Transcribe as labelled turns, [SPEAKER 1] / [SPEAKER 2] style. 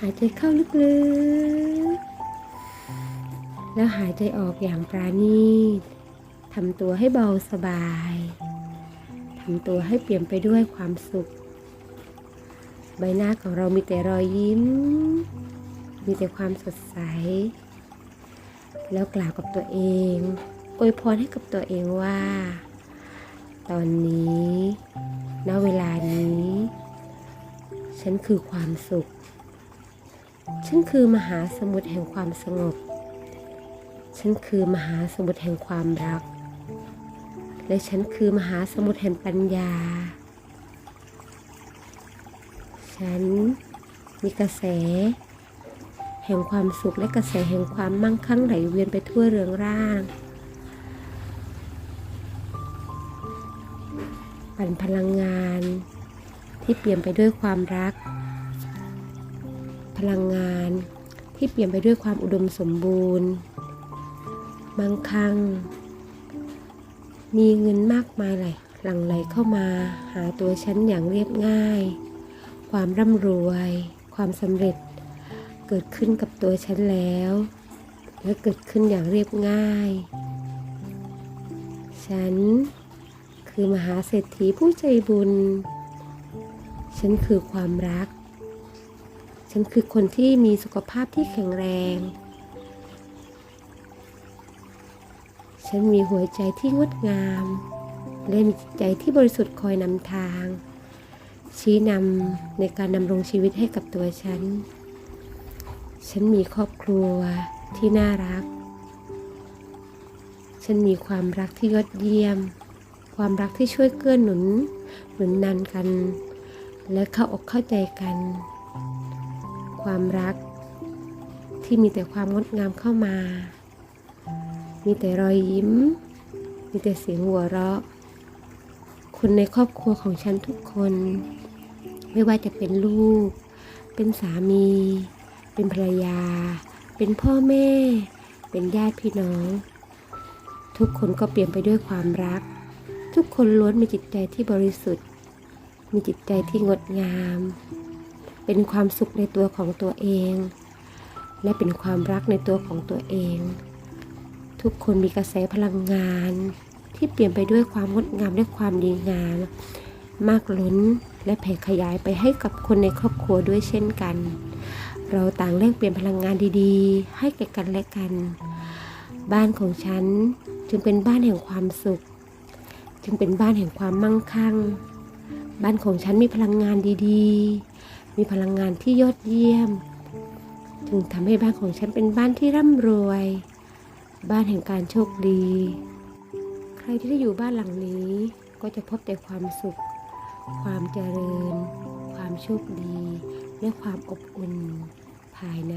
[SPEAKER 1] หายใจเข้าลึกๆ แล้วหายใจออกอย่างปราณีตทำตัวให้เบาสบาย ทำตัวให้เปลี่ยนไปด้วยความสุข ใบหน้าของเรามีแต่รอยยิ้ม มีแต่ความสดใส แล้วกล่าวกับตัวเองอวยพรให้กับตัวเองว่า ตอนนี้ ณ เวลานี้ ฉันคือความสุข ฉันคือมหาสมุทรแห่งความสงบ ฉันคือมหาสมุทรแห่งความรัก และฉันคือมหาสมุทรแห่งปัญญา ฉันมีกระแส แห่งความสุขและกระแสแห่งความมั่งคั่งไหลเวียนไปทั่วเรืองร่าง ปั่นพลังงานที่เปลี่ยนไปด้วยความรัก พลังงาน ที่เปลี่ยนไปด้วยความอุดมสมบูรณ์มั่งคั่งมีเงินมากมายไหลหลั่งไหลเข้ามาหาตัวฉันอย่างเรียบง่าย ความร่ำรวย ความสำเร็จ เกิดขึ้นกับตัวฉันแล้ว และเกิดขึ้นอย่างเรียบง่าย ฉันคือมหาเศรษฐีผู้ใจบุญ ฉันคือความรัก ฉันคือคนที่มีสุขภาพที่แข็งแรง ฉันมีหัวใจที่งดงาม และมีจิตใจที่บริสุทธิ์คอยนำทาง ชี้นำในการดำรงชีวิตให้กับตัวฉัน ฉันมีครอบครัวที่น่ารัก ฉันมีความรักที่ยอดเยี่ยม ความรักที่ช่วยเกื้อหนุน หนุนนันกัน และเข้าอกเข้าใจกัน ความรัก ที่มีแต่ความงดงามเข้ามา มีแต่รอยยิ้ม มีแต่เสียงหัวเราะ คนในครอบครัวของฉันทุกคน ไม่ว่าจะเป็นลูก เป็นสามี เป็นภรรยา เป็นพ่อแม่ เป็นญาติพี่น้อง ทุกคนก็เปลี่ยนไปด้วยความรัก ทุกคนล้วนมีจิตใจที่บริสุทธิ์ มีจิตใจที่งดงาม เป็นความสุขในตัวของตัวเอง และเป็นความรักในตัวของตัวเอง ทุกคนมีกระแสพลังงาน ที่เปลี่ยนไปด้วยความงดงามและความดีงาม มากล้นและแผ่ขยายไปให้กับคนในครอบครัวด้วยเช่นกัน เราต่างแลกเปลี่ยนพลังงานดีๆ ให้แก่กันและกัน บ้านของฉันจึงเป็นบ้านแห่งความสุข จึงเป็นบ้านแห่งความมั่งคั่ง บ้านของฉันมีพลังงานดีๆ มีพลังงานที่ยอดเยี่ยม จึงทำให้บ้านของฉันเป็นบ้านที่ร่ำรวย บ้านแห่งการโชคดี ใครที่ได้อยู่บ้านหลังนี้ ก็จะพบแต่ความสุข ความเจริญ ความโชคดี และความอบอุ่นภายใน